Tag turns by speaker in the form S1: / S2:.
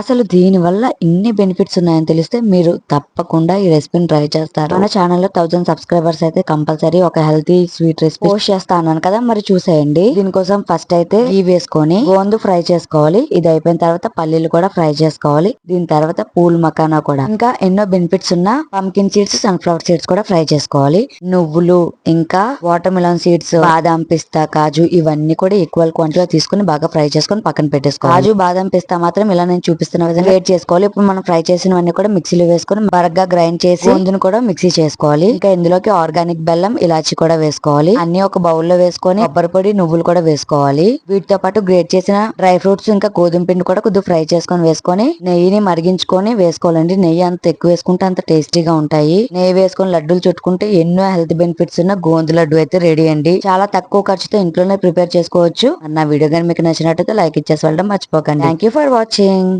S1: అసలు దీనివల్ల ఇన్ని బెనిఫిట్స్ ఉన్నాయని తెలిస్తే మీరు తప్పకుండా ఈ రెసిపీని ట్రై చేస్తారు. మన ఛానల్లో థౌసండ్ సబ్స్క్రైబర్స్ అయితే కంపల్సరీ ఒక హెల్తీ స్వీట్ రెసిపీ పోస్ట్ చేస్తా అన్నాను కదా మరి చూసేయండి. దీనికోసం ఫస్ట్ అయితే ఈ వేసుకొని గోందు ఫ్రై చేసుకోవాలి. ఇది అయిపోయిన తర్వాత పల్లీలు కూడా ఫ్రై చేసుకోవాలి. దీని తర్వాత పూల్ మకానా కూడా. ఇంకా ఎన్నో బెనిఫిట్స్ ఉన్న పంకిన్ సీడ్స్ సన్ఫ్లవర్ సీడ్స్ కూడా ఫ్రై చేసుకోవాలి. నువ్వులు ఇంకా వాటర్ మిలన్ సీడ్స్ బాదాం పిస్తా కాజు ఇవన్నీ కూడా ఈక్వల్ క్వాంటిటీలో తీసుకుని బాగా ఫ్రై చేసుకొని పక్కన పెట్టేసుకోవాలి. కాజు బాదం పిస్తా మాత్రం ఇలా నేను చూపిస్తున్న విధంగా వేట్ చేసుకోవాలి. ఇప్పుడు మనం ఫ్రై చేసినవన్నీ కూడా మిక్సీలో వేసుకొని బరగ్గా గ్రైండ్ చేసి ముందును కూడా మిక్సీ చేసుకోవాలి. ఇంకా ఇందులోకి ఆర్గానిక్ బెల్లం ఇలాచి కూడా వేసుకోవాలి. అన్ని ఒక బౌల్లో వేసుకొని కొబ్బరి పొడి నువ్వులు కూడా వేసుకోవాలి. వీటితో పాటు గ్రేట్ చేసిన డ్రై ఫ్రూట్స్ ఇంకా గోధుమ పిండి కూడా కొద్దిగా ఫ్రై చేసుకొని వేసుకొని నెయ్యిని మరిగించుకొని వేసుకోవాలండి. నెయ్యి అంత ఎక్కువ వేసుకుంటే అంత టేస్టీగా ఉంటాయి. నెయ్యి వేసుకొని లడ్డూలు చుట్టుకుంటే ఎన్నో హెల్త్ బెనిఫిట్స్ ఉన్న గోందు లడ్డు అయితే రెడీ అండి. చాలా తక్కువ ఖర్చుతో ఇంట్లోనే ప్రిపేర్ చేసుకోవచ్చు. నా వీడియో కానీ మీకు నచ్చినట్టయితే లైక్ ఇచ్చేసి వెళ్ళడం మర్చిపోకండి. Thank you for watching